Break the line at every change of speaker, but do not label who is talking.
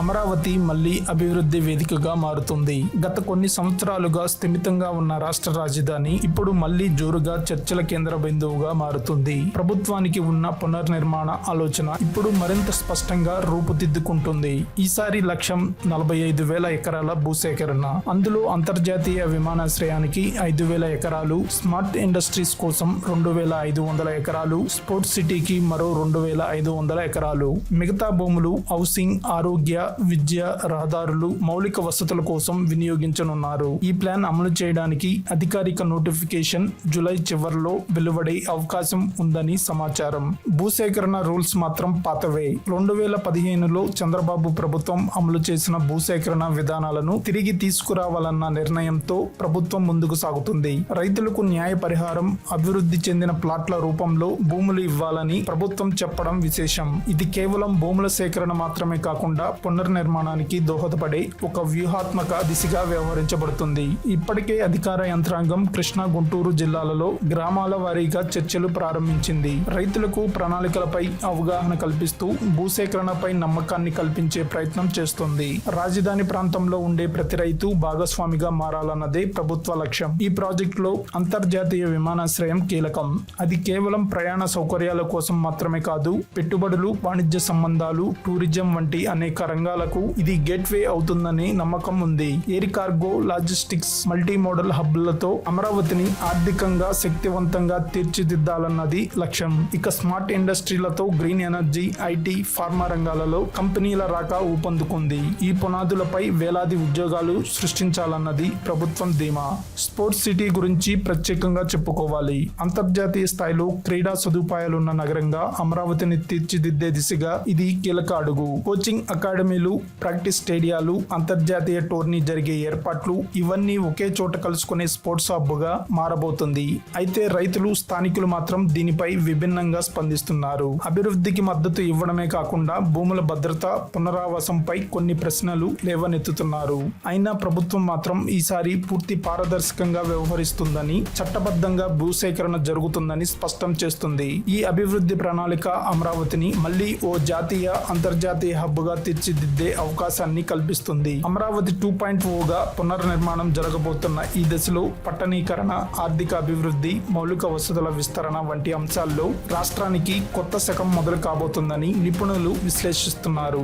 అమరావతి మళ్ళీ అభివృద్ధి వేదికగా మారుతుంది. గత కొన్ని సంవత్సరాలుగా స్థిమితంగా ఉన్న రాష్ట్ర రాజధాని ఇప్పుడు మళ్ళీ జోరుగా చర్చల కేంద్ర బిందువుగా మారుతుంది. ప్రభుత్వానికి ఉన్న పునర్నిర్మాణ ఆలోచన ఇప్పుడు మరింత స్పష్టంగా రూపుదిద్దుకుంటుంది. ఈసారి లక్ష్యం నలభై ఐదు వేల ఎకరాల భూసేకరణ. అందులో అంతర్జాతీయ విమానాశ్రయానికి ఐదు వేల ఎకరాలు స్మార్ట్ ఇండస్ట్రీస్ కోసం రెండు వేల ఐదు వందల ఎకరాలు స్పోర్ట్స్ సిటీకి మరో రెండు వేల ఐదు వందల ఎకరాలు. మిగతా భూములు హౌసింగ్ ఆరోగ్య విద్య రహదారులు మౌలిక వసతుల కోసం వినియోగించనున్నారు. ఈ ప్లాన్ అమలు చేయడానికి అధికారిక నోటిఫికేషన్ జూలై చివరిలో వెలువడే అవకాశం ఉందని సమాచారం. భూసేకరణ రూల్స్ మాత్రం పాతవే. రెండు వేల పదిహేనులో చంద్రబాబు ప్రభుత్వం అమలు చేసిన భూసేకరణ విధానాలను తిరిగి తీసుకురావాలన్న నిర్ణయంతో ప్రభుత్వం ముందుకు సాగుతుంది. రైతులకు న్యాయ పరిహారం అభివృద్ధి చెందిన ప్లాట్ల రూపంలో భూములు ఇవ్వాలని ప్రభుత్వం చెప్పడం విశేషం. ఇది కేవలం భూముల సేకరణ మాత్రమే కాకుండా పునర్నిర్మాణానికి దోహదపడే ఒక వ్యూహాత్మక దిశగా వ్యవహరించబడుతుంది. ఇప్పటికే అధికార యంత్రాంగం కృష్ణా గుంటూరు జిల్లాలలో గ్రామాల వారీగా చర్చలు ప్రారంభించింది. రైతులకు ప్రణాళికలపై అవగాహన కల్పిస్తూ భూసేకరణపై నమ్మకాన్ని కల్పించే ప్రయత్నం చేస్తుంది. రాజధాని ప్రాంతంలో ఉండే ప్రతి రైతు భాగస్వామిగా మారాలన్నదే ప్రభుత్వ లక్ష్యం. ఈ ప్రాజెక్టులో అంతర్జాతీయ విమానాశ్రయం కీలకం. అది కేవలం ప్రయాణ సౌకర్యాల కోసం మాత్రమే కాదు పెట్టుబడులు వాణిజ్య సంబంధాలు టూరిజం వంటి అనేక రంగాలకు ఇది గేట్వే అవుతుందని నమ్మకం ఉంది. Air cargo logistics multi modal హబ్లతో అమరావతిని ఆర్థికంగా శక్తివంతంగా తీర్చిదిద్దాలన్నది లక్ష్యం. ఇక స్మార్ట్ ఇండస్ట్రీలతో గ్రీన్ ఎనర్జీ ఐటీ ఫార్మా రంగాలలో కంపెనీల రాక ఊపందుకుంది. ఈ పునాదులపై వేలాది ఉద్యోగాలు సృష్టించాలన్నది ప్రభుత్వం ధీమా. స్పోర్ట్స్ సిటీ గురించి ప్రత్యేకంగా చెప్పుకోవాలి. అంతర్జాతీయ స్థాయిలో క్రీడా సదుపాయాలున్న నగరంగా అమరావతిని తీర్చిదిద్దే దిశగా ఇది కీలక అడుగు. కోచింగ్ అకాడమీ అకాడమీలు ప్రాక్టీస్ స్టేడియాలు అంతర్జాతీయ టోర్నీ జరిగే ఏర్పాట్లు ఇవన్నీ ఒకే చోట కలుసుకునే స్పోర్ట్స్ హబ్గా మారబోతుంది. అయితే రైతులు స్థానికులు మాత్రం దీనిపై విభిన్నంగా స్పందిస్తున్నారు. అభివృద్ధికి మద్దతు ఇవ్వడమే కాకుండా భూముల భద్రత పునరావాసంపై కొన్ని ప్రశ్నలు లేవనెత్తుతున్నారు. అయినా ప్రభుత్వం మాత్రం ఈసారి పూర్తి పారదర్శకంగా వ్యవహరిస్తుందని చట్టబద్ధంగా భూసేకరణ జరుగుతుందని స్పష్టం చేస్తుంది. ఈ అభివృద్ధి ప్రణాళిక అమరావతిని మళ్ళీ ఓ జాతీయ అంతర్జాతీయ హబ్గా తీర్చిదిద్దే అవకాశాన్ని కల్పిస్తుంది. అమరావతి టూ పాయింట్ ఓగా పునర్నిర్మాణం జరగబోతున్న ఈ దశలో పట్టణీకరణ ఆర్థిక అభివృద్ధి మౌలిక వసతుల విస్తరణ వంటి అంశాల్లో రాష్ట్రానికి కొత్త శకం మొదలు కాబోతుందని నిపుణులు విశ్లేషిస్తున్నారు.